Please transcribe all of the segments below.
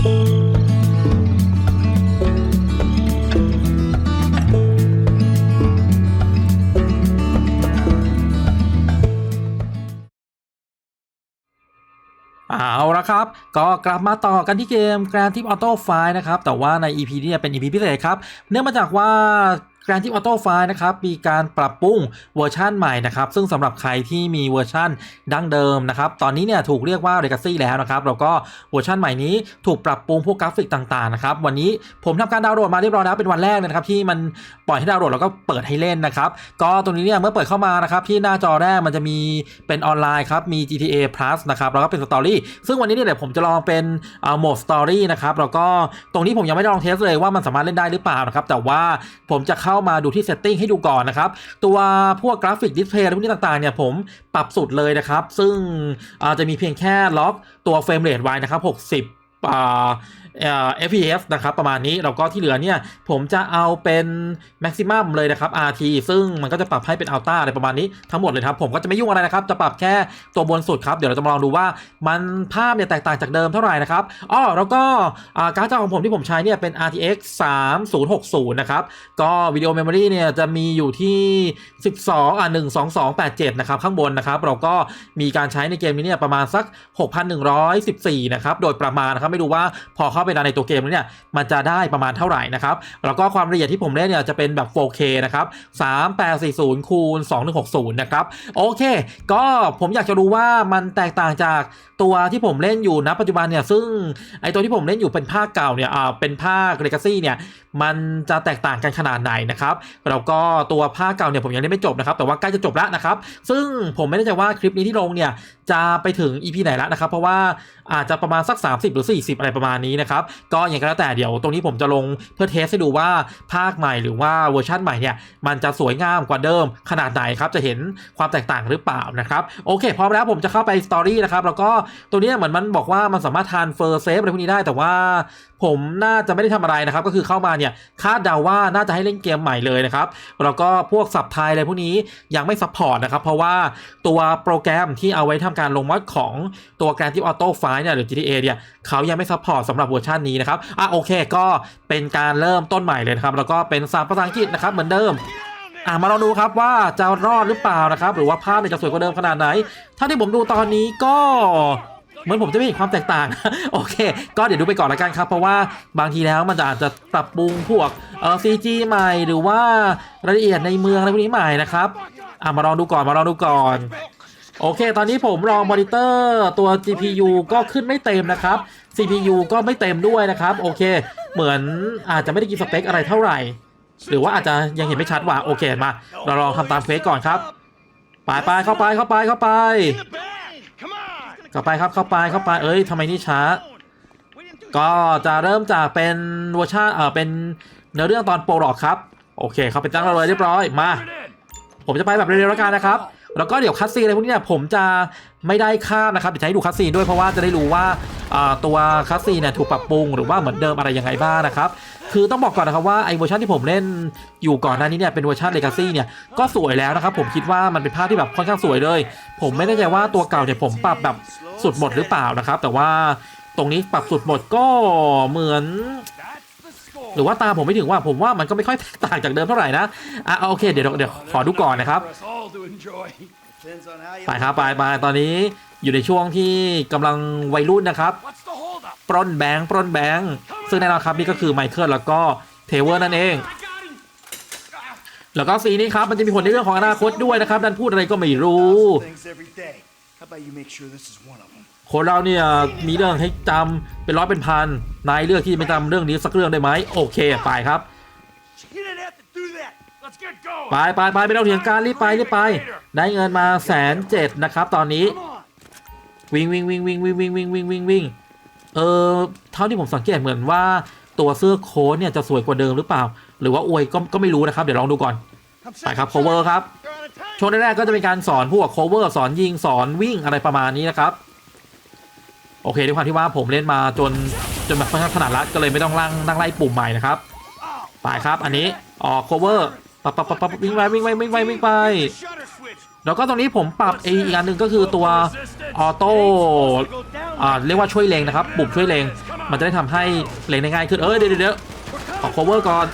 เอาละครับ ก็กลับมาต่อกันที่เกม Grand Theft Auto 5 นะครับ แต่ว่าใน EP นี้เนี่ยเป็น EP พิเศษครับ เนื่องมาจากว่า Grand Theft Auto 5นะครับมีการปรับปรุงเวอร์ชันใหม่นะครับซึ่งสำหรับใครที่มีเวอร์ชันดั้งเดิมนะครับตอนนี้เนี่ยถูกเรียกว่า Legacy แล้วนะครับแล้วก็เวอร์ชันใหม่นี้ถูกปรับปรุงพวกกราฟิกต่างๆนะครับวันนี้ผมทำการดาวน์โหลดมาเรียบร้อยแล้วเป็นวันแรกนะครับที่มันปล่อยให้ดาวน์โหลดแล้วก็เปิดให้เล่นนะครับก็ตรงนี้เนี่ยเมื่อเปิดเข้ามานะครับที่หน้าจอแรกมันจะมีเป็นออนไลน์ครับมี GTA Plus นะครับแล้วก็เป็นสตอรี่ซึ่งวันนี้เนี่ยเดี๋ยวผมจะลองเป็นโหมดสตอรี่นะครับแล้วก็ตรงนี้ผมยังไม่ได้ลองเทสเลยว่ามันสามารถเล่นได้หรือเปล่านะครับแต่ว่าผมจะเข้ามาดูที่ setting ให้ดูก่อนนะครับ ตัวพวกกราฟิกดิสเพลย์อะไรพวกนี้ต่างๆเนี่ยผมปรับสุดเลยนะครับ ซึ่งอ่าจะมีเพียงแค่ล็อกตัวเฟรมเรทไว้นะครับ 60อ่า เอ่อ FPS นะครับประมาณนี้แล้วก็ที่เหลือเนี่ยผมจะเอาเป็น maximum เลยนะครับ RT ซึ่งมันก็จะปรับให้เป็น Ultra อะไรประมาณนี้ทั้งหมดเลยครับ ผมก็จะไม่ยุ่งอะไรนะครับ จะปรับแค่ตัวบนสุดครับ เดี๋ยวเราจะมาลองดูว่ามันภาพเนี่ยแตกต่างจากเดิมเท่าไหร่นะครับอ้อแล้วก็การ์ดจอของผมที่ผมใช้เนี่ยเป็น RTX 3060 นะครับ ก็วิดีโอเมมโมรีเนี่ยจะมีอยู่ที่ 12อะ12287 นะครับ ข้างบนนะครับ เราก็มีการใช้ในเกมนี้เนี่ยประมาณสัก 6,114 นะครับโดยประมาณนะครับไม่รู้ว่าพอเข้าเข้าไปในตัวเกมแล้วเนี่ยมันจะได้ประมาณเท่าไหร่นะครับแล้วก็ความละเอียดที่ผมเล่นเนี่ยจะเป็นแบบ 4K นะครับ3840คูณ2160นะครับโอเค ก็ผมอยากจะรู้ว่ามันแตกต่างจากตัวที่ผมเล่นอยู่ณปัจจุบันเนี่ยซึ่งไอตัวที่ผมเล่นอยู่เป็นภาคเก่าเนี่ยอ่าเป็นภาค Legacy เนี่ยมันจะแตกต่างกันขนาดไหนนะครับแล้วก็ตัวภาคเก่าเนี่ยผมยังเล่นไม่จบนะครับแต่ว่าใกล้จะจบแล้วนะครับซึ่งผมไม่แน่ใจว่าคลิปนี้ที่ลงเนี่ย จะไปถึง EP ไหนแล้วนะครับ เพราะว่าอาจจะประมาณสัก 30 หรือ 40 อะไรประมาณนี้นะครับ ก็อย่างไรก็แล้วแต่เดี๋ยวตรงนี้ผมจะลงเพื่อเทสให้ดูว่าภาคใหม่หรือว่าเวอร์ชันใหม่เนี่ยมันจะสวยงามกว่าเดิมขนาดไหนครับ จะเห็นความแตกต่างหรือเปล่านะครับโอเคพร้อมแล้วผมจะเข้าไปสตอรี่นะครับแล้วก็ตัวนี้เหมือนมันบอกว่ามันสามารถทานเฟอร์เซฟอะไรพวกนี้ได้แต่ว่า ผมน่าจะไม่ได้ทำอะไรนะครับ ก็คือเข้ามาเนี่ยคาดเดาว่าน่าจะให้เล่นเกมใหม่เลยนะครับ แล้วก็พวกสับไทยอะไรพวกนี้ยังไม่ซัพพอร์ตนะครับ เพราะว่าตัวโปรแกรมที่เอาไว้ทำการลงมอดของตัว Grand Theft Auto 5เนี่ยหรือ GTA เนี่ยเขายังไม่ซัพพอร์ตสำหรับเวอร์ชันนี้นะครับอะโอเคก็เป็นการเริ่มต้นใหม่เลยนะครับ แล้วก็เป็นสามภาษาอังกฤษนะครับเหมือนเดิมอะมาลองดูครับว่าจะรอดหรือเปล่านะครับ หรือว่าภาพเนี่ยจะสวยกว่าเดิมขนาดไหน ถ้าที่ผมดูตอนนี้ก็ เหมือนผมจะไม่เห็นความแตกต่าง โอเค ก็เดี๋ยวดูไปก่อนละกันครับ เพราะว่าบางทีแล้วมันอาจจะปรับปรุงพวกเอ่อ CG ใหม่หรือว่ารายละเอียดในเมืองอะไรพวกนี้ใหม่นะครับอะมาลองดูก่อนมาลองดูก่อนโอเค ตอนนี้ผมลองมอนิเตอร์ตัว GPU ก็ขึ้นไม่เต็มนะครับ CPU ก็ไม่เต็มด้วยนะครับ โอเค เหมือนอาจจะไม่ได้กินสเปคอะไรเท่าไหร่ หรือว่าอาจจะยังเห็นไม่ชัดว่า โอเค มา เราลองทำตามเควสก่อนครับ ไปไปเข้าไปเข้าไปเข้าไป เข้าไปครับเข้าไปเข้าไปเอ้ยทำไมนี่ช้า ก็จะเริ่มจากเป็นเวอร์ชันเออเป็นเนื้อเรื่องตอนโปรหลอกครับ โอเค เขาไปตั้งเราเลยเรียบร้อยมา ผมจะไปแบบเร็วๆแล้วกันนะครับ แล้วก็เดี๋ยวคัสซีนอะไรพวกนี้เนี่ยผมจะไม่ได้ข้ามนะครับเดี๋ยวจะให้ดูคัสซีนด้วยเพราะว่าจะได้รู้ว่าตัวคัสซีนเนี่ยถูกปรับปรุงหรือว่าเหมือนเดิมอะไรยังไงบ้างนะครับคือต้องบอกก่อนนะครับว่าไอ้เวอร์ชันที่ผมเล่นอยู่ก่อนหน้านี้เนี่ยเป็นเวอร์ชันเลกาซี่เนี่ยก็สวยแล้วนะครับผมคิดว่ามันเป็นภาพที่แบบค่อนข้างสวยเลย ผมไม่แน่ใจว่าตัวเก่าเนี่ยผมปรับแบบสุดหมดหรือเปล่านะครับ แต่ว่าตรงนี้ปรับสุดหมดก็เหมือน หรือว่าตาผมไม่ถึงว่าผมว่ามันก็ไม่ค่อยแตกต่างจากเดิมเท่าไหร่นะอะโอเคเดี๋ยวเดี๋ยวขอดูก่อนนะครับไปครับไปไปตอนนี้อยู่ในช่วงที่กำลังวัยรุ่นนะครับปล้นแบงค์ปล้นแบงค์ซึ่งแน่นอนครับนี่ก็คือไมเคิลแล้วก็เทเวอร์นั่นเอง แล้วก็สีนี้ครับมันจะมีผลในเรื่องของอนาคตด้วยนะครับดันพูดอะไรก็ไม่รู้ คนเราเนี่ยมีเรื่องให้จำเป็นร้อยเป็นพันนายเลือกที่ไม่จำเรื่องนี้สักเรื่องได้ไหมโอเคไปครับไปไปไปไม่ต้องเถียงกันรีบไปรีบไป ได้เงินมาแสนเจ็ดนะครับ ตอนนี้ วิ่งวิ่งวิ่งวิ่งวิ่งวิ่งวิ่งวิ่งวิ่งวิ่งเออเท่าที่ผมสังเกตเหมือนว่าตัวเสื้อโค้ทเนี่ยจะสวยกว่าเดิมหรือเปล่า หรือว่าอวยก็ก็ไม่รู้นะครับ เดี๋ยวลองดูก่อนไปครับ cover ครับช่วงแรกๆก็จะเป็นการสอนพวก cover สอนยิงสอนวิ่งอะไรประมาณนี้นะครับ โอเคด้วยความที่ว่าผมเล่นมาจนจนแบบค่อนข้างถนัดละก็เลยไม่ต้องนั่งนั่งไล่ปุ่มใหม่นะครับไปครับอันนี้ออก cover ปับปับปับปับวิ่งไปวิ่งไปวิ่งไปวิ่งไปแล้วก็ตรงนี้ผมปรับออีกอันหนึ่งก็คือตัวออโต้อ่าเรียกว่าช่วยเลงนะครับ ปุ่มช่วยเลงมันจะได้ทำให้เลงได้ง่ายขึ้นเอ้ยเดี๋ยวเดี๋ยวเดี๋ยวอ cover ก่อน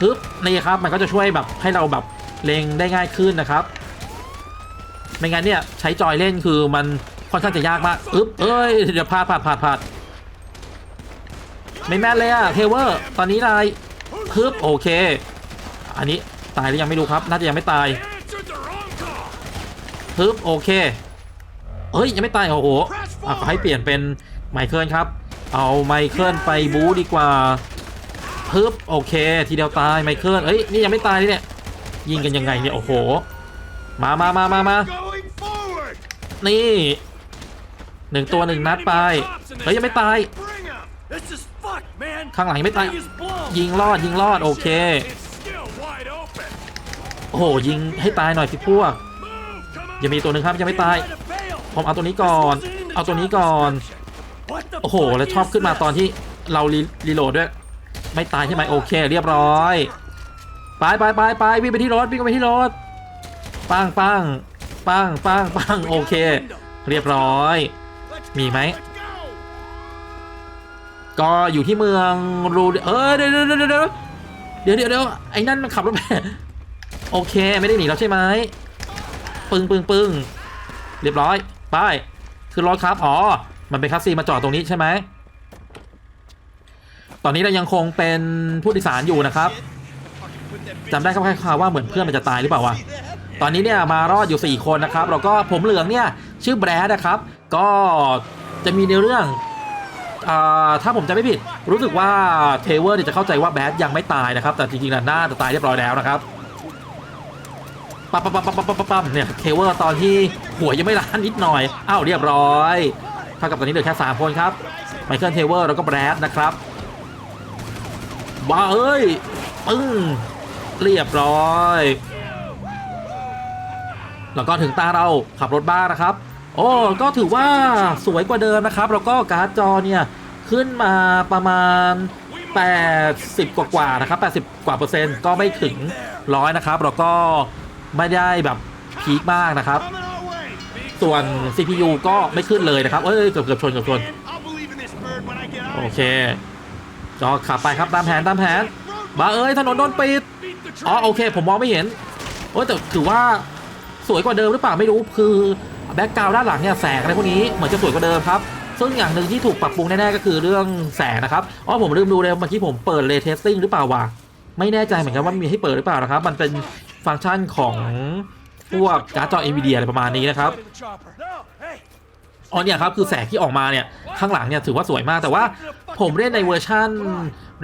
ปึ๊บนี่ครับมันก็จะช่วยแบบให้เราแบบเลงได้ง่ายขึ้นนะครับ ไม่งั้นเนี่ยใช้จอยเล่นคือมัน ค่อนข้างจะยากมากอึ๊บเอ้ยเดี๋ยวพลาดพลาดพลาดพลาดไม่แม่นเลยอะเทเวอร์ตอนนี้นายฮึบโอเค อันนี้ตายหรือยังไม่รู้ครับ น่าจะยังไม่ตายฮึบโอเคเอ้ยยังไม่ตายโอ้โหอะขอให้เปลี่ยนเป็นไมเคิลครับ เอาไมเคิลไปบู๊ดีกว่าฮึบโอเค ทีเดียวตายไมเคิลเอ้ยนี่ยังไม่ตายเลยเนี่ยยิงกันยังไงเนี่ยโอ้โห มามามามามานี่ หนึ่งตัวหนึ่งนัดไปเฮ้ยยังไม่ตาย ข้างหลังยังไม่ตาย ยิงรอดยิงรอด โอเค โอ้โหยิงให้ตายหน่อยสิพวก ยังมีตัวหนึ่งครับยังไม่ตาย ผมเอาตัวนี้ก่อน เอาตัวนี้ก่อน โอ้โห แล้วชอบขึ้นมาตอนที่เรารีรโหลดด้วย ไม่ตายใช่ไหมโอเค เรียบร้อย ไปไปไปไปวิ่งไปที่รถวิ่งไปที่รถปังปังปังปังปังโอเค เรียบร้อย มีไหมก็อยู่ที่เมืองรูเออเดี๋ยวเดี๋ยวเดี๋ยวเดี๋ยวเดี๋ยวเดี๋ยวเดี๋ยวไอ้นั่นมันขับรถไปโอเคไม่ได้หนีแล้วใช่ไหมปึ้งปึ้งปึ้งเรียบร้อยไปขึ้นรถครับอ๋อมันเป็นคัสซีมาจอดตรงนี้ใช่ไหมตอนนี้เรายังคงเป็นผู้โดยสารอยู่นะครับจำได้ครับคร่าวๆว่าเหมือนเพื่อนมันจะตายหรือเปล่าวะตอนนี้เนี่ยมารอดอยู่ 4 คนนะครับแล้วก็ผมเหลืองเนี่ยชื่อแบรดนะครับ ก็จะมีในเรื่องอถ้าผมจะไม่ผิด รู้สึกว่าเทเวอร์เนี่ยจะเข้าใจว่าแบดยังไม่ตายนะครับ แต่จริงๆแล้วน่าจะตายเรียบร้อยแล้วนะครับปั๊บปั๊บปั๊บปั๊บปั๊บปั๊บเนี่ยเทเวอร์ตอนที่หัวยังไม่ล้านนิดหน่อยอ้าวเรียบร้อยเท่ากับตอนนี้เหลือแค่3คนครับไมเคิลเทเวอร์แล้วก็แบรดนะครับว้าเอ้ยปึ้งเรียบร้อย แล้วก็ถึงตาเราขับรถบ้านะครับ โอ้ก็ถือว่าสวยกว่าเดิมนะครับ แล้วก็การ์ดจอเนี่ย ขึ้นมาประมาณ 80 กว่ากว่าๆนะครับ 80 กว่าเปอร์เซ็นต์ก็ไม่ถึงร้อยนะครับ แล้วก็ไม่ได้แบบพีคมากนะครับ ส่วน CPU ก็ไม่ขึ้นเลยนะครับ เอ้ยเกือบเกือบชนเกือบชนโอเคก็ขับไปครับตามแผนตามแผนมาเอ้ยถนนโดนปิดอ๋อโอเค ผมมองไม่เห็นโอ้ยแต่ถือว่าสวยกว่าเดิมหรือเปล่าไม่รู้คือ แบ็กกราวด้านหลังเนี่ยแสงอะไรพวกนี้เหมือนจะสวยกว่าเดิมครับซึ่งอย่างหนึ่งที่ถูกปรับปรุงแน่ๆก็คือเรื่องแสงนะครับอ๋อผมลืมดูเลยเมื่อกี้ผมเปิดเลเทสติ้งหรือเปล่าวะไม่แน่ใจเหมือนกันว่ามีให้เปิดหรือเปล่านะครับ มันเป็นฟังก์ชันของพวกการ์ดจอ NVIDIA อะไรประมาณนี้นะครับอ๋อเนี่ยครับคือแสงที่ออกมาเนี่ยข้างหลังเนี่ยถือว่าสวยมากแต่ว่าผมเล่นในเวอร์ชัน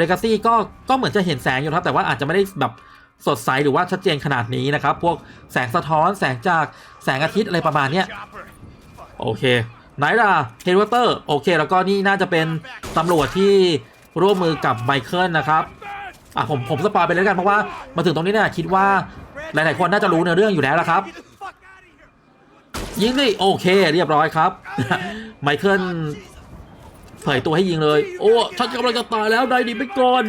Legacy ก็ก็เหมือนจะเห็นแสงอยู่ครับแต่ว่าอาจจะไม่ได้แบบสดใสหรือว่าชัดเจนขนาดนี้นะครับ พวกแสงสะท้อนแสงจาก แสงอาทิตย์อะไรประมาณเนี้ยโอเคไหนล่ะเฮดวอเตอร์โอเค แล้วก็นี่น่าจะเป็นตำรวจที่ร่วมมือกับไมเคิลนะครับอะผมผมสปอยไปเลยแล้วกันเพราะว่ามาถึงตรงนี้เนี่ยคิดว่าหลาย ๆ คนน่าจะรู้เนื้อเรื่องอยู่แล้วละครับ ยิงดิโอเค เรียบร้อยครับ ไมเคิลเผยตัวให้ยิงเลย โอ้ฉันกำลังจะตายแล้วนายหนีไปก่อน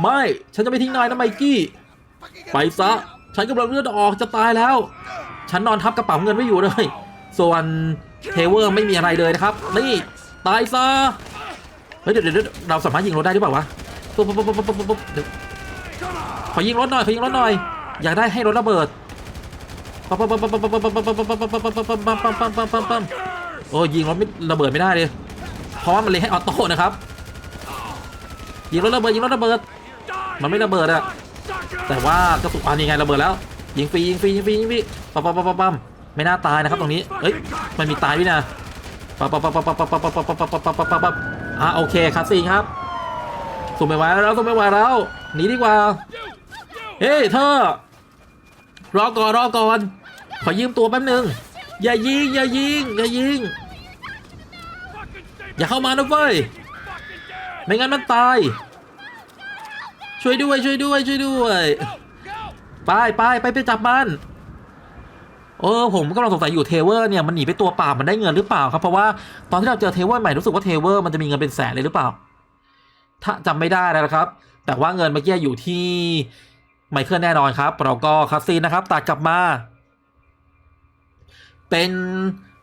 ไม่ฉันจะไม่ทิ้งนายนะไมกี้ ไปซะ ฉันกำลังเลือดออกจะตายแล้ว ฉันนอนทับกระเป๋าเงินไว้อยู่เลย ส่วนเทเวอร์ไม่มีอะไรเลยนะครับ นี่ตายซะ เฮ้ยเดี๋ยวเดี๋ยวเราสามารถยิงรถได้หรือเปล่าวะปุ๊บปุ๊บปุ๊บปุ๊บปุ๊บเดี๋ยวขอยิงรถหน่อยขอยิงรถหน่อย อยากได้ให้รถระเบิดปั๊บปั๊บปั๊บปั๊บปั๊บปั๊บปั๊บปั๊บปั๊บปั๊บปั๊บปั๊บปั๊บปั๊บปั๊บปั๊บปั๊บปั๊บปั๊บโอ้ยิงรถไม่ระเบิดไม่ได้เลยเพราะว่ามันเลยให้ออโต้นะครับยิงรถระเบิดยิงรถระเบิด มันไม่ระเบิดอะแต่ว่ากระสุนอันนี้ไงระเบิดแล้ว ยิงฟรียิงฟรียิงฟรียิงฟรีปั๊บปั๊บปั๊บปั๊บปั๊บไม่น่าตายนะครับตรงนี้เอ้ยมันมีตายด้วยนะปั๊บปั๊บปั๊บปั๊บปั๊บปั๊บปั๊บปั๊บปั๊บปั๊บปั๊บปั๊บปั๊บอะโอเคคัสซีนครับสู้ไม่ไหวแล้วสู้ไม่ไหวแล้วหนีดีกว่าเฮ้ยเธอรอก่อนรอก่อนขอยืมตัวแป๊บนึงอย่ายิงอย่ายิงอย่ายิงอย่าเข้ามานะเว้ยไม่งั้นมันตาย ช่วยด้วยช่วยด้วยช่วยด้วย ไปไปไปไปจับมันเออผมกำลังสงสัยอยู่เทเวอร์เนี่ยมันหนีไปตัวเปล่ามันได้เงินหรือเปล่าครับเพราะว่าตอนที่เราเจอเทเวอร์ใหม่รู้สึกว่าเทเวอร์มันจะมีเงินเป็นแสนเลยหรือเปล่า ถ้าจำไม่ได้แล้วนะครับ แต่ว่าเงินเมื่อกี้อยู่ที่ไมเคิลแน่นอนครับเราก็คัสซีนนะครับตัดกลับมา เป็น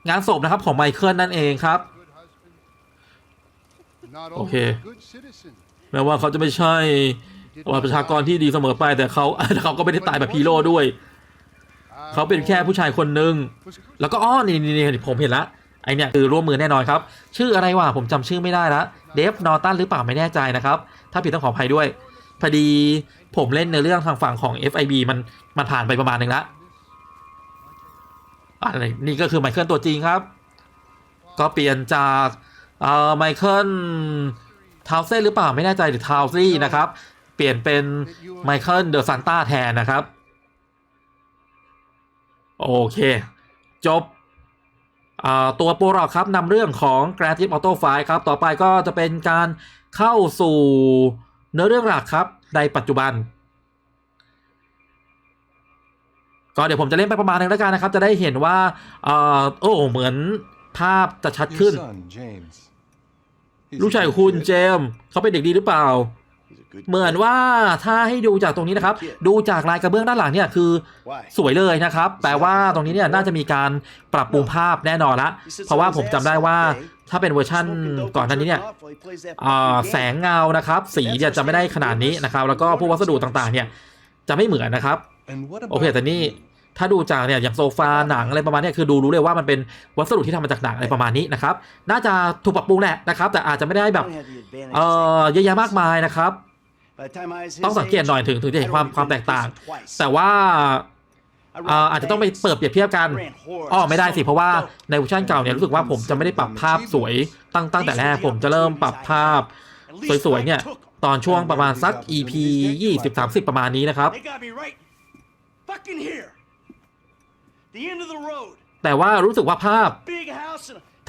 งานศพนะครับของไมเคิลนั่นเองครับ not Okay. always a good citizen. แม้ว่าเขาจะไม่ใช่ ว่าประชากรที่ดีเสมอไปแต่เขาแต่เขาก็ไม่ได้ตายแบบฮีโร่ด้วย เขาเป็นแค่ผู้ชายคนหนึ่งแล้วก็อ้อนี่นี่นี่ผมเห็นละไอเนี่ยคือร่วมมือแน่นอนครับ ชื่ออะไรวะผมจำชื่อไม่ได้ละเดฟนอตันหรือเปล่าไม่แน่ใจนะครับ ถ้าผิดต้องขออภัยด้วยพอดีผมเล่นในเรื่องทางฝั่งของ FIB มันมันผ่านไปประมาณหนึ่งละอะไรนี่ก็คือไมเคิลตัวจริงครับ ก็เปลี่ยนจากเอ่อไมเคิลทาวเซนหรือเปล่าไม่แน่ใจหรือทาวซี่นะครับ เปลี่ยนเป็นไมเคิลเดอะซันต้าแทนนะครับ โอเค จบอ่าตัวโปรหลอกครับนำเรื่องของ Grand Theft Auto 5ครับ ต่อไปก็จะเป็นการเข้าสู่เนื้อเรื่องหลักครับในปัจจุบัน ก็เดี๋ยวผมจะเล่นไปประมาณนึงแล้วกันนะครับ จะได้เห็นว่าเอ่อโอ้เหมือนภาพจะชัด Your ขึ้น son, James. He's ลูกชายของคุณเจมส์เขาเป็นเด็กดีหรือเปล่า He's a good เหมือนว่าถ้าให้ดูจากตรงนี้นะครับ ดูจากลายกระเบื้องด้านหลังเนี่ยคือ Why? สวยเลยนะครับ แปลว่าตรงนี้เนี่ยน่าจะมีการปรับปรุงภาพแน่นอนละ เพราะว่าผมจำได้ว่าถ้าเป็นเวอร์ชั่นก่อนหน้านี้เนี่ยอ่าแสงเงานะครับ สีเนี่ยจะไม่ได้ขนาดนี้นะครับ แล้วก็พวกวัสดุต่างๆ เนี่ยจะไม่เหมือนนะครับ And what โอเค about แต่นี่ you? ถ้าดูจากเนี่ยอย่างโซฟาหนังอะไรประมาณเนี้ยคือดูรู้เลยว่ามันเป็นวัสดุที่ทำมาจากหนังอะไรประมาณนี้นะครับ น่าจะถูกปรับปรุงแหละนะครับ แต่อาจจะไม่ได้แบบเอ่อเยอะแยะมากมายนะครับ ต้องสังเกตหน่อยถึงถึงจะเห็นความความแตกต่าง แต่ว่าเอ่ออาจจะต้องไปเปิดเปรียบเทียบกันอ้อไม่ได้สิเพราะว่าในเวอร์ชันเก่าเนี่ยรู้สึกว่าผมจะไม่ได้ปรับภาพสวยตั้งตั้งแต่แรกผมจะเริ่มปรับภาพสวยๆเนี่ยตอนช่วงประมาณสัก EP 20-30 ประมาณนี้นะครับ They got me right fucking here. The end of the road. แต่ว่ารู้สึกว่าภาพ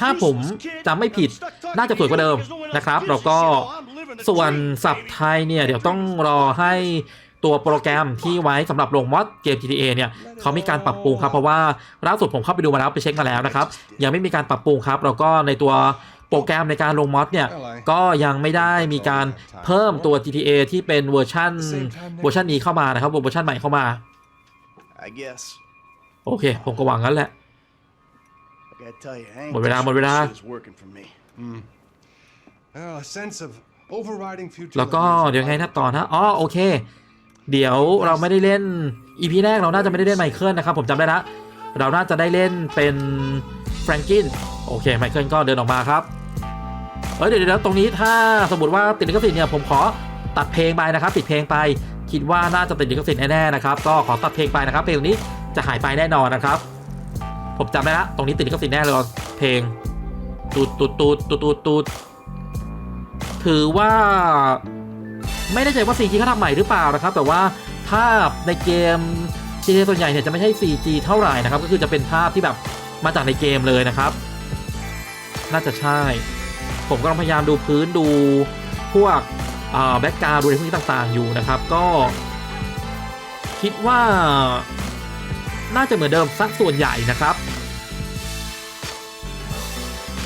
Big house and a ถ้าผม useless kid. จำไม่ผิด I'm stuck talking น่าจะสวยกว่าเดิม to you because no one else นะครับ gives แล้ว a ก็ shit. Oh, I'm living the ส่วน dream, สับ baby. ไทยเนี่ยเดี๋ยวต้องรอให้ตัวโปรแกรมที่ไว้สำหรับลงมอดเกม GTA เนี่ยเขามีการปรับปรุงครับ เพราะว่าล่าสุดผมเข้าไปดูมาแล้วไปเช็คมาแล้วนะครับ ยังไม่มีการปรับปรุงครับ แล้วก็ในตัวโปรแกรมในการลงมอดเนี่ยก็ยังไม่ได้มีการเพิ่มตัว GTA ที่เป็นเวอร์ชันเวอร์ชันนี้เข้ามานะครับเวอร์ชันใหม่เข้ามา I guess. โอเค ผมก็หวังงั้นแหละ หมดเวลาหมดเวลา this shit is working for me. Oh, a sense of overriding future. แล้วก็เดี๋ยวไงนะต่อนะอ๋อโอเค เดี๋ยวเราไม่ได้เล่น EP แรกเราน่าจะไม่ได้เล่นไมเคิลนะครับ ผมจำได้ละเราน่าจะได้เล่นเป็นแฟรงกินโอเคไมเคิลก็เดินออกมาครับเอ้ยเดี๋ยวเดี๋ยวตรงนี้ถ้าสมมติว่าติดลิขสิทธิ์เนี่ยผมขอตัดเพลงไปนะครับปิดเพลงไปคิดว่าน่าจะติดลิขสิทธิ์แน่ๆนะครับ ก็ขอตัดเพลงไปนะครับเพลงนี้จะหายไปแน่นอนนะครับ ผมจำได้ละตรงนี้ติดลิขสิทธิ์แน่เลยเพลงตูดตูดตูดตูดตูดตูดถือว่า ไม่แน่ใจว่า 4G เขาทำใหม่หรือเปล่านะครับ แต่ว่าภาพในเกม GTA ส่วนใหญ่เนี่ยจะไม่ใช่ 4G เท่าไหร่นะครับ ก็คือจะเป็นภาพที่แบบมาจากในเกมเลยนะครับ น่าจะใช่ ผมกำลังพยายามดูพื้นดูพวกแบ็กกราวดูอะไรพวกนี้ต่างๆอยู่นะครับ ก็ คิดว่า น่าจะเหมือนเดิมสักส่วนใหญ่นะครับ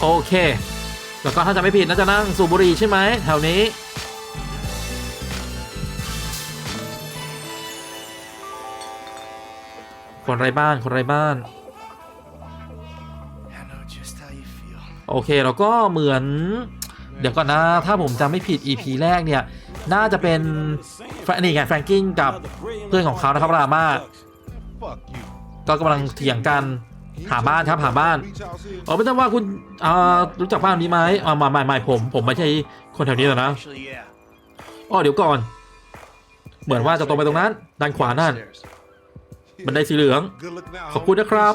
โอเค แล้วก็ถ้าจะไม่ผิดน่าจะนั่งสูบบุหรี่ใช่ไหมแถวนี้ คนไร้บ้านคนไร้บ้าน โอเคแล้วก็เหมือน เดี๋ยวก่อนนะ ถ้าผมจำไม่ผิด EP แรกเนี่ย น่าจะเป็นแฟนี่ไงแฟรงกิ้งกับเพื่อนของเขานะครับรามาก็กำลังเถียงกัน หาบ้านครับหาบ้านเออไม่ทราบว่าคุณอ่ารู้จักบ้านนี้ไหมอ่ามาไม่ไม่ผมผมไม่ใช่คนแถวนี้หรอกนะอ๋อเดี๋ยวก่อน เหมือนว่าจะตรงไปตรงนั้นด้านขวานั่นบันไดสีเหลือง ขอบคุณนะครับ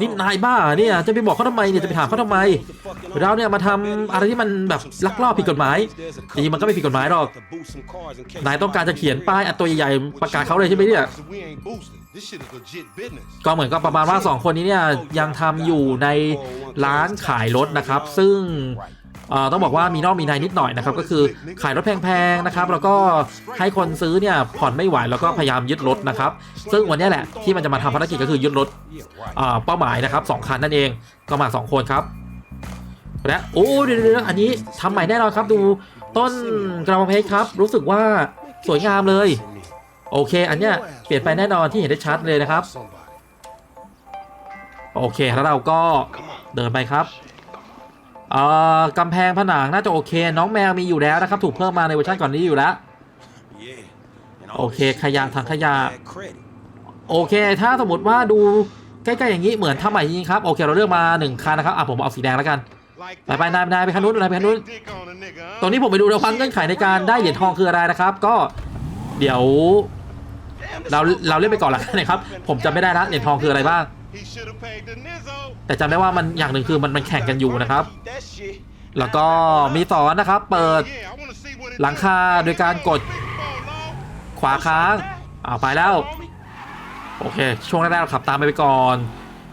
นี่นายบ้าเนี่ยจะไปบอกเขาทำไมเนี่ยจะไปถามเขาทำไม เราเนี่ยมาทำอะไรที่มันแบบลักลอบผิดกฎหมายจริงมันก็ไม่ผิดกฎหมายหรอก นายต้องการจะเขียนป้ายอันตัวใหญ่ๆประกาศเขาเลยใช่ไหมเนี่ย We ain't boosting. This shit is legit business. ก็เหมือนกับประมาณว่า2คนนี้เนี่ยยังทำอยู่ในร้านขายรถนะครับ ซึ่งเอ่อต้องบอกว่ามีนอกมีในนิดหน่อยนะครับ ก็คือขายรถแพงๆนะครับ แล้วก็ให้คนซื้อเนี่ยผ่อนไม่ไหวแล้วก็พยายามยึดรถนะครับ ซึ่งวันเนี้ยแหละที่มันจะมาทำภารกิจก็คือยึดรถเอ่อเป้าหมายนะครับสองคันนั่นเองก็มา 2 คนครับและโอ้เดี๋ยวๆๆอันนี้ทำใหม่แน่นอนครับ ดูต้นกระบองเพชรครับ รู้สึกว่าสวยงามเลย โอเค อันเนี้ยเปลี่ยนไปแน่นอนที่เห็นได้ชัดเลยนะครับ โอเคแล้วเราก็เดินไปครับเอ่อกำแพงผนังน่าจะโอเค น้องแมวมีอยู่แล้วนะครับ ถูกเพิ่มมาในเวอร์ชันก่อนนี้อยู่แล้ว Yeah. And all Okay, this shit ขยะถังขยะ โอเค ถ้าสมมติว่าดูใกล้ๆอย่างนี้เหมือนทำใหม่จริงครับ โอเค เราเลือกมาหนึ่งคันนะครับ อะผมเอาสีแดงแล้วกัน ไปไปนายนายไปคันนู้นนายไปคันนู้นตรงนี้ผมไปดูแล้วความเงื่อนไขในการได้เหรียญทองคืออะไรนะครับ ก็เดี๋ยว เราเราเล่นไปก่อนละกันนะครับผมจำไม่ได้ละเหรียญทองคืออะไรบ้างแต่จำได้ว่ามันอย่างหนึ่งคือมันมันแข่งกันอยู่นะครับ แล้วก็มีสอนนะครับ เปิดหลังคาโดยการกดขวาค้างเอาไปแล้ว โอเค ช่วงแรกๆเราขับตามไปไปก่อน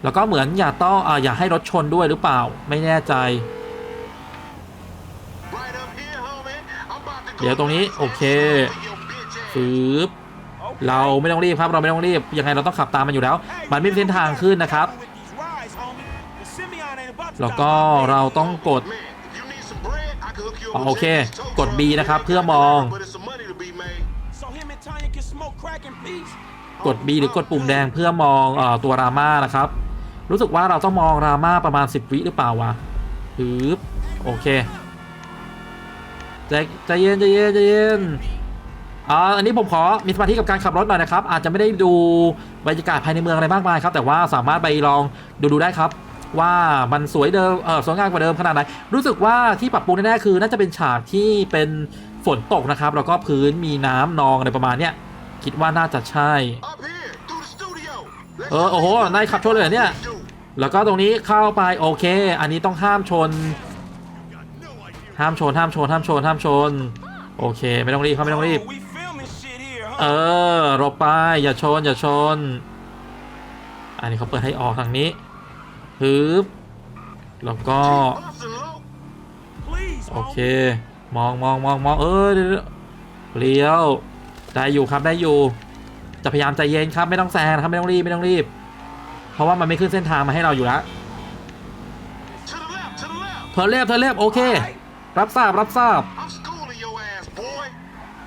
แล้วก็เหมือนอย่าต้องออย่าให้รถชนด้วยหรือเปล่าไม่แน่ใจ เดี๋ยวตรงนี้ โอเคฟืบ เราไม่ต้องรีบครับเราไม่ต้องรีบยังไงเราต้องขับตามมันอยู่แล้ว มันไม่มีเส้นทางขึ้นนะครับ แล้วก็เราต้องกดโอเค กด B นะครับเพื่อมอง กด B หรือกดปุ่มแดงเพื่อมองอตัวราม่านะครับ รู้สึกว่าเราต้องมองราม่าประมาณ 10 วิหรือเปล่าวะฮึบโอเคใจใจเย็นใจเย็นใจเย็น อ่าอันนี้ผมขอมีสมาธิกับการขับรถหน่อยนะครับ อาจจะไม่ได้ดูบรรยากาศภายในเมืองอะไรมากมายครับ แต่ว่าสามารถไปลองดูดูได้ครับ ว่ามันสวยเดิมเออสวยงามกว่าเดิมขนาดไหนรู้สึกว่าที่ปรับปรุงแน่ๆคือน่าจะเป็นฉากที่เป็นฝนตกนะครับ แล้วก็พื้นมีน้ำนองอะไรประมาณเนี้ยคิดว่าน่าจะใช่ Up here, through the studio. Let's เออโอ้โหนายขับชนเลยเหรอเนี่ย do. แล้วก็ตรงนี้เข้าไปโอเค อันนี้ต้องห้ามชน ห้ามชนห้ามชนห้ามชนห้ามชนโอเค ไม่ต้องรีบครับไม่ต้องรีบ เอ huh? อหลบไปอย่าชนอย่าชน อันนี้เขาเปิดให้ออกทางนี้ฮึบแล้วก็ Bustin' low. Please, โอเค homie. มองมองมองมองเออเดี๋ยวเดี๋ยวเลี้ยว ได้อยู่ครับได้อยู่จะพยายามใจเย็นครับไม่ต้องแซงนะครับไม่ต้องรีบไม่ต้องรีบ เพราะว่ามันไม่ขึ้นเส้นทางมาให้เราอยู่แล้ว To the left, to the left. เธอเรียบเธอเรียบโอเค รับทราบรับทราบ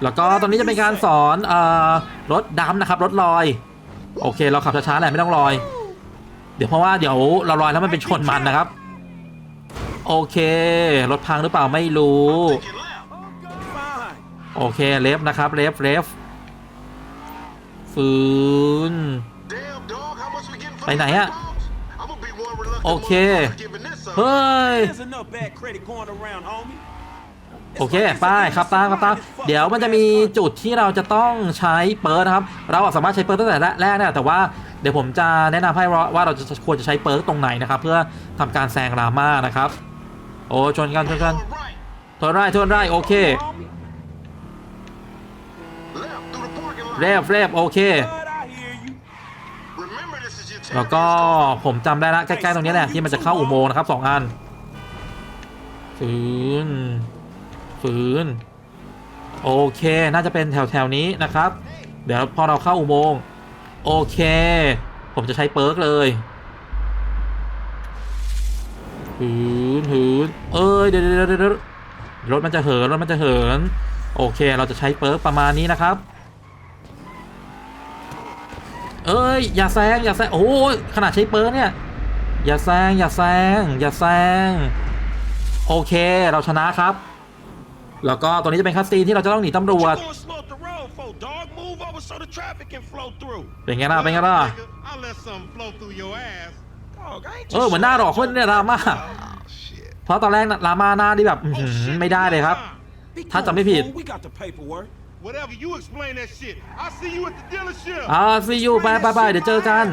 แล้วก็ตอนนี้จะเป็นการสอนเอ่อรถดำนะครับรถลอย โอเค เราขับช้าๆแหละไม่ต้องลอย เดี๋ยวเพราะว่าเดี๋ยวเราลอยแล้วมันเป็นชนมันนะครับ โอเค รถพังหรือเปล่าไม่รู้ โอเคเลฟนะครับเลฟเลฟฟืนไปไหนอะโอเค เฮ้ย โอเคไป้ายครับตามครับตามเดี๋ยวมันจะมีจุดที่เราจะต้องใช้เปิร์นะครับ เราสามารถใช้เปิร์ตั้งแต่แรกนี่ยแต่ว่าเดี๋ยวผมจะแนะนำให้ว่าเราจะควรจะใช้เปิร์ตรงไหนนะครับ เพื่อทำการแซงราม่านะครับ โอ้ชนกันชนกันทนไร่ทนไร่โอเคเรียบเรียบโอเค แล้วก็ผมจำได้ละใกล้ๆตรงนี้แหละที่มันจะเข้าอุโมงค์นะครับสองอันฝืน ฝืน โอเค น่าจะเป็นแถวๆนี้นะครับ เดี๋ยวพอเราเข้าอุโมงค์โอเค ผมจะใช้เปิร์กเลยหืนหืนเอ้ยเดี๋ยวเดี๋ยวเดี๋ยวเดี๋ยวรถมันจะเหินรถมันจะเหิน โอเค เราจะใช้เปิร์กประมาณนี้นะครับ เอ้ย อย่าแซงอย่าแซงโอ้ยขนาดใช้เปิร์กเนี่ย อย่าแซงอย่าแซงอย่าแซง โอเค เราชนะครับ แล้วก็ตัวนี้จะเป็นคัสซีนที่เราจะต้องหนีตำรวจ What you gonna slow up the road for, dog? Move over so the traffic can flow through. เป็นไงล่ะ เป็นไงล่ะ Nigga, I'll let something flow through your ass. Dog, I ain't เออเหมือนหน้าหลอกขึ้นเนี่ยดราม่า Oh, shit. เพราะตอนแรกลามาหน้าที่แบบอื้อ Oh, หือ shit, ไม่ได้เลยครับ Be Thật cool, chẳng biết ผิด. fool. We got the paperwork. Whatever, you explain that shit. I'll see you at the dealership. อ่าซียูไปไปไปเดี๋ยวเจอกัน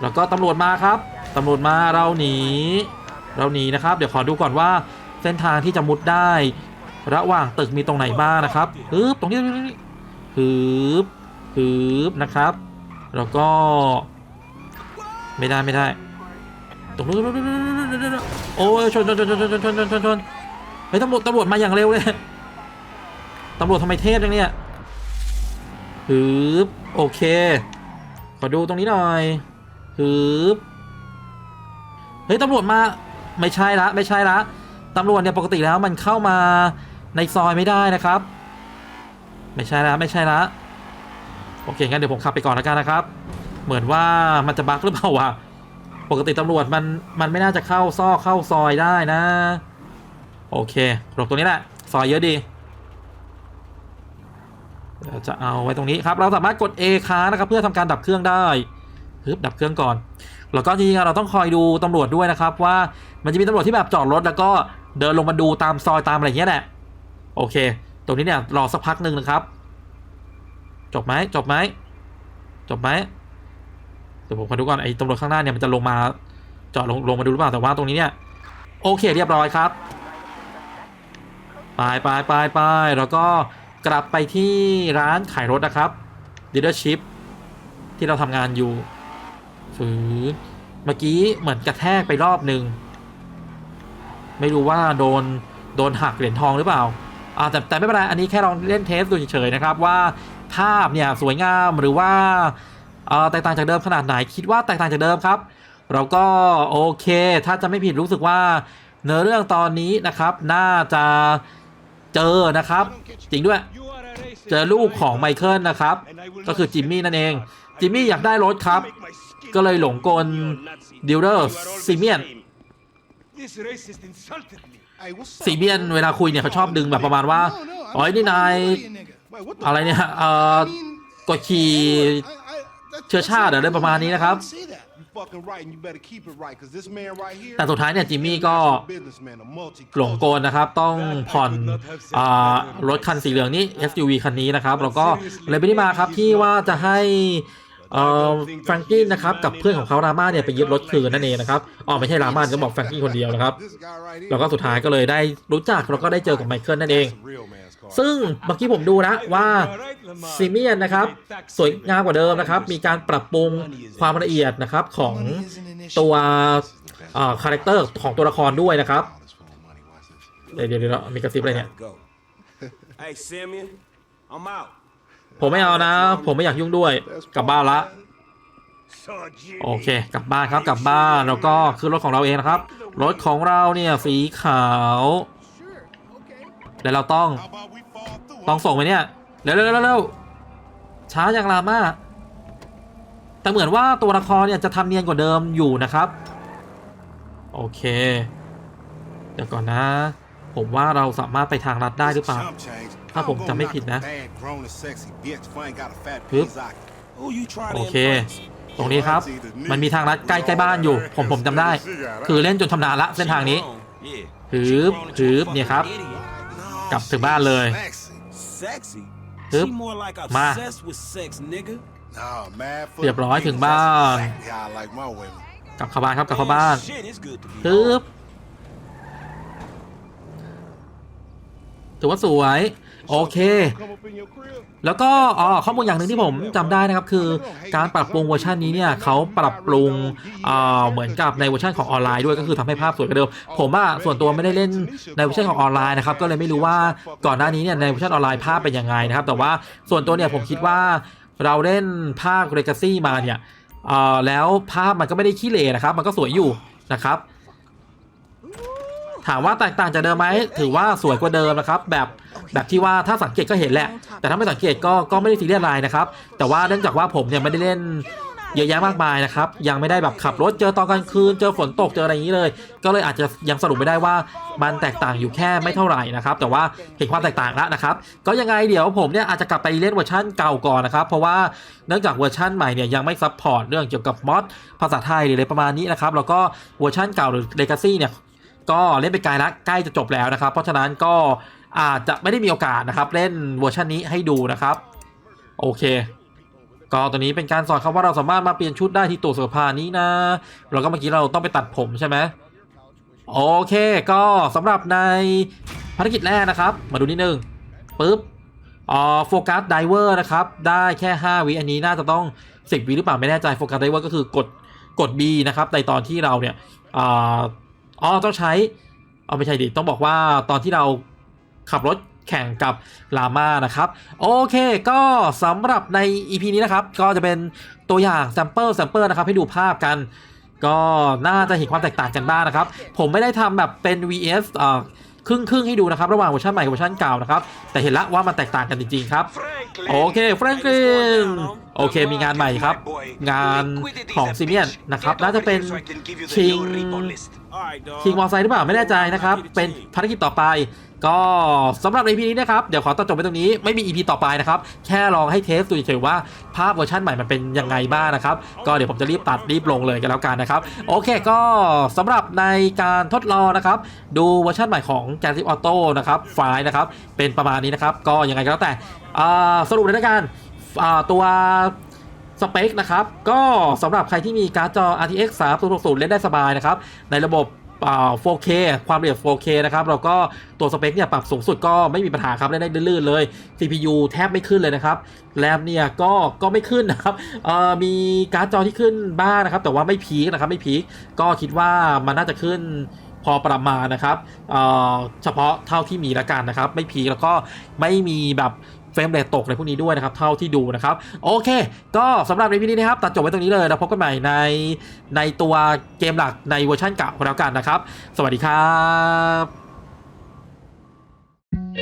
แล้วก็ตำรวจมาครับตำรวจมาเราหนี เราหนีนะครับ เดี๋ยวขอดูก่อนว่าเส้นทางที่จะมุดได้ ระหว่างตึกมีตรงไหนบ้างนะครับฮึบตรงนี้ตรงนี้ฮึบฮึบนะครับ แล้วก็ ไม่ได้ไม่ได้ ตรงนู้นโอ้ยชนชนชนชนชนชนชนชนชนชนเฮ้ยตำรวจตำรวจมาอย่างเร็วเลยตำรวจทำไมเทพจังเนี่ยฮึบโอเค ขอดูตรงนี้หน่อยฮึบเฮ้ยตำรวจมาไม่ใช่ละไม่ใช่ละตำรวจเนี่ยปกติแล้วมันเข้ามา ในซอยไม่ได้นะครับ ไม่ใช่ละไม่ใช่ละโอเคงั้นเดี๋ยวผมขับไปก่อนแล้วกันนะครับ เหมือนว่ามันจะบั๊กหรือเปล่าวะปกติตำรวจมันมันไม่น่าจะเข้าซอกเข้าซอยได้นะ โอเคหลบตรงนี้แหละซอยเยอะดีเดี๋ยวจะเอาไว้ตรงนี้ครับ เราสามารถกด A ค้างนะครับ เพื่อทำการดับเครื่องได้ฮึบดับเครื่องก่อน แล้วก็จริงๆเราต้องคอยดูตำรวจด้วยนะครับ ว่ามันจะมีตำรวจที่แบบจอดรถแล้วก็เดินลงมาดูตามซอยตามอะไรอย่างเงี้ยแหละ โอเค ตรงนี้เนี่ยรอสักพักหนึ่งนะครับ จบไหมจบไหมจบไหมเดี๋ยวผมมาดูก่อนไอ้ตำรวจข้างหน้าเนี่ยมันจะลงมาจอดลงลงมาดูหรือเปล่าแต่ว่าตรงนี้เนี่ย โอเคเรียบร้อยครับไปไปไปไปแล้วก็กลับไปที่ร้านขายรถนะครับ dealership ที่เราทำงานอยู่ฝืนเมื่อกี้เหมือนกระแทกไปรอบหนึ่ง ไม่รู้ว่าโดน โดนหักเหรียญทองหรือเปล่า อ่าแต่แต่ไม่เป็นไรอันนี้แค่ลองเล่นเทสดูเฉยๆนะครับว่าภาพเนี่ยสวยงามหรือว่าแตกต่างจากเดิมขนาดไหนคิดว่าแตกต่างจากเดิมครับ เราก็โอเค ถ้าจะไม่ผิดรู้สึกว่าเนื้อเรื่องตอนนี้นะครับน่าจะเจอนะครับ จริงด้วย เจอลูกของไมเคิลนะครับ ก็คือจิมมี่นั่นเอง จิมมี่อยากได้รถครับ ก็เลยหลงกลดิลเลอร์ซีเมียน สีเบียนเวลาคุยเนี่ยเขาชอบดึงแบบประมาณว่าอ๋อนี่นายอะไรเนี่ยเอ่อกดขี่เชื้อชาติอะไรประมาณนี้นะครับ แต่สุดท้ายเนี่ยจิมมี่ก็หลงโกนนะครับ ต้องผ่อนรถคันสีเหลืองนี้ SUV คันนี้นะครับ แล้วก็เลยไปนี่มาครับที่ว่าจะให้ แฟรงกี้นะครับกับเพื่อนของเขารามาเนี่ยไปยึดรถคืนนั่นเองนะครับอ๋อไม่ใช่รามาก็บอกแฟรงกี้คนเดียวนะครับแล้วก็สุดท้ายก็เลยได้รู้จักแล้วก็ได้เจอกับไมเคิลนั่นเอง ซึ่งเมื่อกี้ผมดูนะว่าซีเมียนนะครับสวยงามกว่าเดิมนะครับ มีการปรับปรุงความละเอียดนะครับของตัวคาแรคเตอร์ของตัวละครด้วยนะครับเดี๋ยวเดี๋ยวมีกระซิบอะไรเนี่ย hey, Simeon, I'm out. ผมไม่เอานะ ผมไม่อยากยุ่งด้วย กลับบ้านละ โอเค กลับบ้านครับกลับบ้านแล้วก็คือรถของเราเองนะครับ รถของเราเนี่ยสีขาว แล้วเราต้อง ต้องส่งไปเนี่ยเร็วเร็วเร็วช้าอย่างลามาแต่เหมือนว่าตัวละครเนี่ยจะทำเนียนกว่าเดิมอยู่นะครับ โอเค เดี๋ยวก่อนนะ ผมว่าเราสามารถไปทางลัดได้หรือเปล่า ถ้าผมจำไม่ผิดนะ Bad, grown and sexy bitch. If I ain't got a fat Hup. Pizaki. Who you trying โอ to เค impress? ตรงนี้ครับ มันมีทางลัดใกล้ใกล้บ้านอยู่ ผมผมจำได้ คือเล่นจนชำนาญละเส้นทางนี้ Yeah. หืบหืบเนี่ยครับ No, กลับถึงบ้านเลย sexy. Sexy? Hup. She more like Ma. obsessed with sex, nigga. Nah, mad for เรียบร้อยถึงบ้าน Exactly how I like my women. กลับเข้าบ้านครับกลับเข้าบ้าน Man, Shit, it's good to be ฮึ home. บถือว่าสวย โอเค แล้วก็อ๋อข้อมูลอย่างหนึ่งที่ผมจำได้นะครับคือการปรับปรุงเวอร์ชันนี้เนี่ยเขาปรับปรุงเหมือนกับในเวอร์ชันของออนไลน์ด้วยก็คือทำให้ภาพสวยกว่าเดิม ผมว่าส่วนตัวไม่ได้เล่นในเวอร์ชันของออนไลน์นะครับก็เลยไม่รู้ว่าก่อนหน้านี้เนี่ยในเวอร์ชันออนไลน์ภาพเป็นยังไงนะครับ แต่ว่าส่วนตัวเนี่ยผมคิดว่าเราเล่นภาคเรกาซี่มาเนี่ยอ่าแล้วภาพมันก็ไม่ได้ขี้เหร่นะครับ มันก็สวยอยู่นะครับ ถามว่าแตกต่างจากเดิมไหมถือว่าสวยกว่าเดิมนะครับ แบบแบบที่ว่าถ้าสังเกตก็เห็นแหละ แต่ถ้าไม่สังเกตก็ก็ไม่ได้ซีเรียสอะไรนะครับ แต่ว่าเนื่องจากว่าผมเนี่ยไม่ได้เล่นเยอะแยะมากมายนะครับ ยังไม่ได้แบบขับรถเจอตอนกลางคืน เจอฝนตกเจออะไรอย่างนี้เลย ก็เลยอาจจะยังสรุปไม่ได้ว่ามันแตกต่างอยู่แค่ไม่เท่าไหร่นะครับ แต่ว่าเห็นความแตกต่างแล้วนะครับ ก็ยังไงเดี๋ยวผมเนี่ยอาจจะกลับไปเล่นเวอร์ชันเก่าก่อนนะครับ เพราะว่าเนื่องจากเวอร์ชันใหม่เนี่ยยังไม่ซัพพอร์ตเรื่องเกี่ยวกับมอดภาษาไทยหรืออะไรประมาณนี้นะครับ แล้วก็เวอร์ชันเก่าหรือ Legacy เนี่ย ก็เล่นไปไกลแล้วใกล้จะจบแล้วนะครับ เพราะฉะนั้นก็อาจจะไม่ได้มีโอกาสนะครับ เล่นเวอร์ชันนี้ให้ดูนะครับ โอเค ก็ตัวนี้เป็นการสอนครับว่าเราสามารถมาเปลี่ยนชุดได้ที่ตัวเสื้อผ้านี้นะแล้วก็เมื่อกี้เราต้องไปตัดผมใช่ไหมโอเค ก็สำหรับในภารกิจแรกนะครับ มาดูนิดนึงปึ๊บอ๋อโฟกัสไดเวอร์นะครับ ได้แค่ 5 วิอันนี้น่าจะต้อง 10 วิหรือเปล่าไม่แน่ใจโฟกัสไดเวอร์ก็คือกดกด B นะครับในตอนที่เราเนี่ย อ๋อต้องใช้ เอาไม่ใช่ดิต้องบอกว่าตอนที่เราขับรถแข่งกับลาม่านะครับ โอเคก็สำหรับใน EP นี้นะครับ ก็จะเป็นตัวอย่างแซมเปิลแซมเปิลนะครับ ให้ดูภาพกัน ก็น่าจะเห็นความแตกต่างกันบ้างนะครับ ผมไม่ได้ทำแบบเป็น VS เอ่อ ครึ่งครึ่งๆให้ดูนะครับ ระหว่างเวอร์ชันใหม่กับเวอร์ชันเก่านะครับ แต่เห็นละว่ามันแตกต่างกันจริงๆครับ โอเคแฟรงกลินโอเคมีงานใหม่ครับ งานของซิเมียนนะครับน่าจะเป็นชิง Alright, dog. คิงมอไซค์หรือเปล่าไม่แน่ใจนะครับ เป็นภารกิจต่อไป ก็สำหรับ EP นี้นะครับ เดี๋ยวขอตัดจบไปตรงนี้ไม่มี EP ต่อไปนะครับ แค่ลองให้เทสดูเฉยๆว่าภาพเวอร์ชันใหม่มันเป็นยังไงบ้างนะครับ ก็เดี๋ยวผมจะรีบตัดรีบลงเลยกันแล้วกันนะครับ โอเคก็สำหรับในการทดลองนะครับ ดูเวอร์ชันใหม่ของ g a n t i p Auto นะครับไฟล์นะครับ เป็นประมาณนี้นะครับ ก็ยังไงก็แล้วแต่สรุปเลยนะกันตัวสเปคนะครับ ก็สำหรับใครที่มีการ์ดจอ RTX 3060 เล่นได้สบายนะครับ ในระบบ 4K ความละเอียด 4K นะครับเราก็ตัวสเปคเนี่ยปรับสูงสุดก็ไม่มีปัญหาครับเล่นได้ลื่นๆเลย CPU แทบไม่ขึ้นเลยนะครับแรมเนี่ยก็ก็ไม่ขึ้นนะครับมีการ์ดจอที่ขึ้นบ้างนะครับ แต่ว่าไม่พีคนะครับไม่พีคก็คิดว่ามันน่าจะขึ้นพอประมาณนะครับเเฉพาะเท่าที่มีละกันนะครับ ไม่พีแล้วก็ไม่มีแบบ เฟรมเรทตกในพวกนี้ด้วยนะครับ เท่าที่ดูนะครับ โอเค ก็สำหรับในวิดีโอนี้นะครับ ตัดจบไว้ตรงนี้เลยแล้วพบกันใหม่ในในตัวเกมหลักในเวอร์ชันเก่าแล้วกันนะครับ สวัสดีครับ